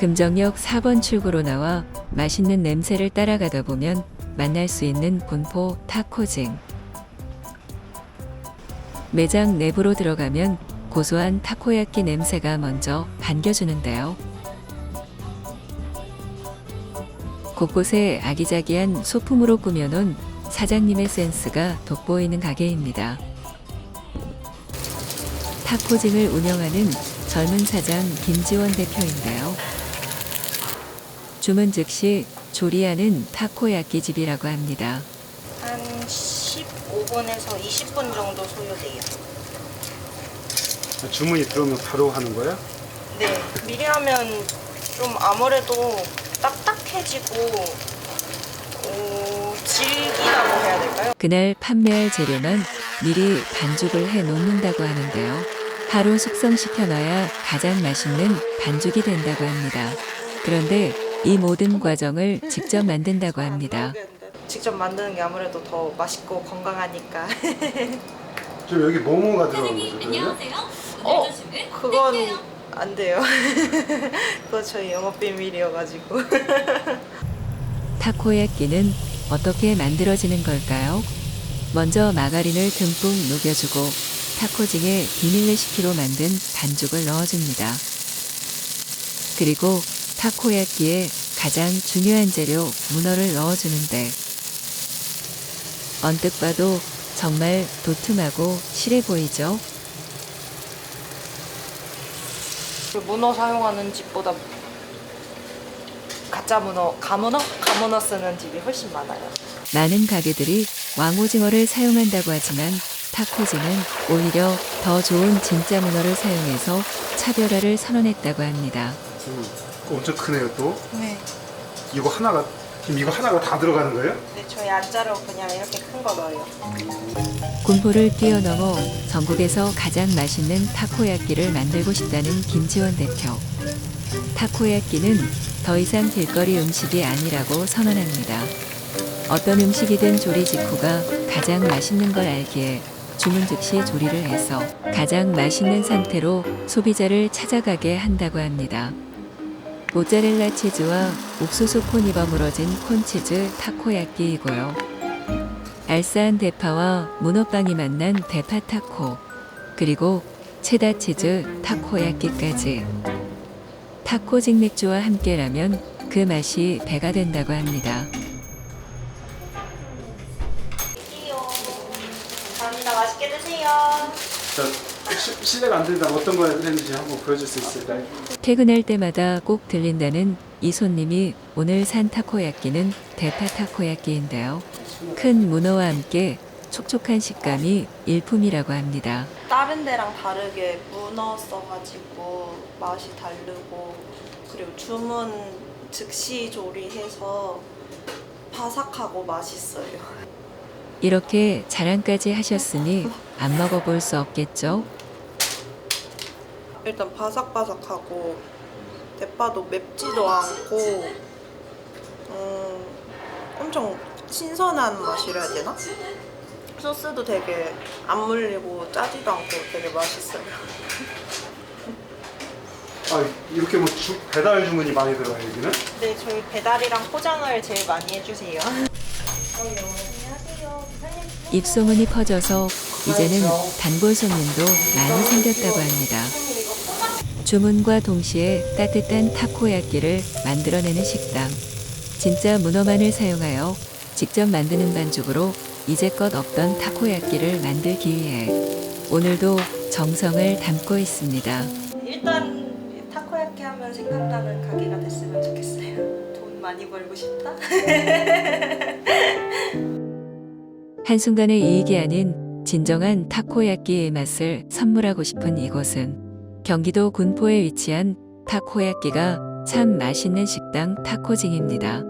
금정역 4번 출구로 나와 맛있는 냄새를 따라가다 보면 만날 수 있는 본포 타코징. 매장 내부로 들어가면 고소한 타코야끼 냄새가 먼저 반겨주는데요. 곳곳에 아기자기한 소품으로 꾸며놓은 사장님의 센스가 돋보이는 가게입니다. 타코징을 운영하는 젊은 사장 김지원 대표인데요. 주문 즉시 조리하는 타코야끼 집이라고 합니다. 한 15분에서 20분 정도 소요돼요. 주문이 들어오면 바로 하는 거야? 네, 미리 하면 좀 아무래도 딱딱해지고 어, 질기다고 해야 될까요? 그날 판매할 재료만 미리 반죽을 해 놓는다고 하는데요. 하루 숙성시켜 놔야 가장 맛있는 반죽이 된다고 합니다. 그런데 이 모든 과정을 직접 만든다고 합니다. 직접 만드는 게 아무래도 더 맛있고 건강하니까. 좀 여기 뭐뭐가 들어간 거죠? 그러면? 어, 그건 안 돼요. 그거 저희 영업 비밀이어가지고. 타코야끼는 어떻게 만들어지는 걸까요? 먼저 마가린을 듬뿍 녹여주고 타코징에 비닐 레시피로 만든 반죽을 넣어줍니다. 그리고 타코야끼에 가장 중요한 재료 문어를 넣어주는데 언뜻 봐도 정말 도톰하고 실해 보이죠? 그 문어 사용하는 집보다 가짜 문어, 가문어? 가문어 쓰는 집이 훨씬 많아요. 많은 가게들이 왕오징어를 사용한다고 하지만 타코즈는 오히려 더 좋은 진짜 문어를 사용해서 차별화를 선언했다고 합니다. 음, 엄청 크네요 또. 네. 이거 하나가 지금 이거 하나가 다 들어가는 거예요? 네, 저희 안자로 그냥 이렇게 큰 거 넣어요. 군포를 뛰어넘어 전국에서 가장 맛있는 타코야끼를 만들고 싶다는 김지원 대표. 타코야끼는 더 이상 길거리 음식이 아니라고 선언합니다. 어떤 음식이든 조리 직후가 가장 맛있는 걸 알기에 주문 즉시 조리를 해서 가장 맛있는 상태로 소비자를 찾아가게 한다고 합니다. 모짜렐라 치즈와 옥수수 콘이 버무러진 콘치즈 타코야끼이고요. 알싸한 대파와 문어빵이 만난 대파 타코, 그리고 체다 치즈 타코야끼까지. 타코직 맥주와 함께라면 그 맛이 배가 된다고 합니다. 감사합니다. 맛있게 드세요. 자, 시, 실례가 안 된다면 어떤 거 했는지 한번 보여줄 수 있을까요? 퇴근할 때마다 꼭 들린다는 이 손님이 오늘 산 타코야끼는 대파 타코야끼인데요. 큰 문어와 함께 촉촉한 식감이 일품이라고 합니다. 다른 데랑 다르게 문어 써가지고 맛이 다르고 그리고 주문 즉시 조리해서 바삭하고 맛있어요. 이렇게 자랑까지 하셨으니 안 먹어볼 수 없겠죠? 일단 바삭바삭하고 대파도 맵지도 않고 음, 엄청 신선한 맛이라 해야 되나? 소스도 되게 안 물리고 짜지도 않고 되게 맛있어요. 아 이렇게 뭐 주, 배달 주문이 많이 들어와요 여기는? 네, 저희 배달이랑 포장을 제일 많이 해주세요. 입소문이 퍼져서 이제는 단골 손님도 많이 생겼다고 합니다. 주문과 동시에 따뜻한 타코야끼를 만들어내는 식당. 진짜 문어만을 사용하여 직접 만드는 반죽으로 이제껏 없던 타코야끼를 만들기 위해 오늘도 정성을 담고 있습니다. 일단 타코야키 하면 생각나는 가게가 됐으면 좋겠어요. 돈 많이 벌고 싶다? 한순간의 이익이 아닌 진정한 타코야끼의 맛을 선물하고 싶은 이곳은 경기도 군포에 위치한 타코야끼가 참 맛있는 식당 타코징입니다.